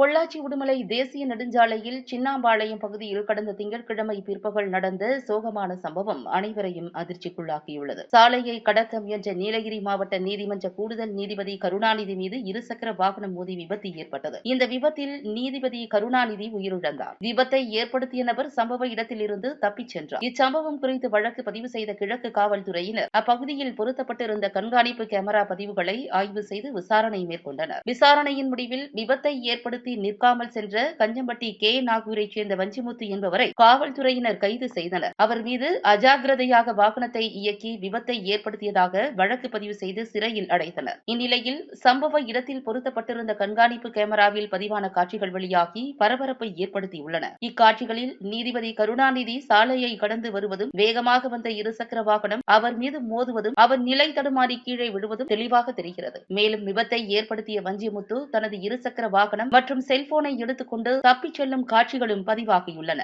பொள்ளாச்சி உடுமலை தேசிய நெடுஞ்சாலையில் சின்னாம்பாளையம் பகுதியில் கடந்த திங்கட்கிழமை பிற்பகல் நடந்த சோகமான சம்பவம் அனைவரையும் அதிர்ச்சிக்குள்ளாக்கியுள்ளது. சாலையை கடத்த முயன்ற நீலகிரி மாவட்ட நீதிமன்ற கூடுதல் நீதிபதி கருணாநிதி மீது இருசக்கர வாகனம் மோதி விபத்து ஏற்பட்டது. இந்த விபத்தில் நீதிபதி கருணாநிதி உயிரிழந்தார். விபத்தை ஏற்படுத்திய நபர் சம்பவ இடத்திலிருந்து தப்பிச் சென்றார். இச்சம்பவம் குறித்து வழக்கு பதிவு செய்த கிழக்கு காவல்துறையினர் அப்பகுதியில் பொருத்தப்பட்டிருந்த கண்காணிப்பு கேமரா பதிவுகளை ஆய்வு செய்து விசாரணை மேற்கொண்டனர். விசாரணையின் முடிவில் விபத்தை ஏற்படுத்தி நிறுத்தி நிற்காமல் சென்ற கஞ்சம்பட்டி கே. நாகூரைச் சேர்ந்த வஞ்சிமுத்து என்பவரை காவல்துறையினர் கைது செய்தனர். அவர் மீது அஜாகிரதையாக வாகனத்தை இயக்கி விபத்தை ஏற்படுத்தியதாக வழக்கு பதிவு செய்து சிறையில் அடைத்தனர். இந்நிலையில் சம்பவ இடத்தில் பொருத்தப்பட்டிருந்த கண்காணிப்பு கேமராவில் பதிவான காட்சிகள் வெளியாகி பரபரப்பை ஏற்படுத்தியுள்ளன. இக்காட்சிகளில் நீதிபதி கருணாநிதி சாலையை கடந்து வருவதும் வேகமாக வந்த இருசக்கர வாகனம் அவர் மீது மோதுவதும் அவர் நிலை தடுமாறி கீழே விழுவதும் தெளிவாக தெரிகிறது. மேலும் விபத்தை ஏற்படுத்திய வஞ்சிமுத்து தனது இருசக்கர வாகனம் மற்றும் மற்றும் செல்போனை எடுத்துக்கொண்டு தப்பிச் செல்லும் காட்சிகளும் பதிவாகியுள்ளன.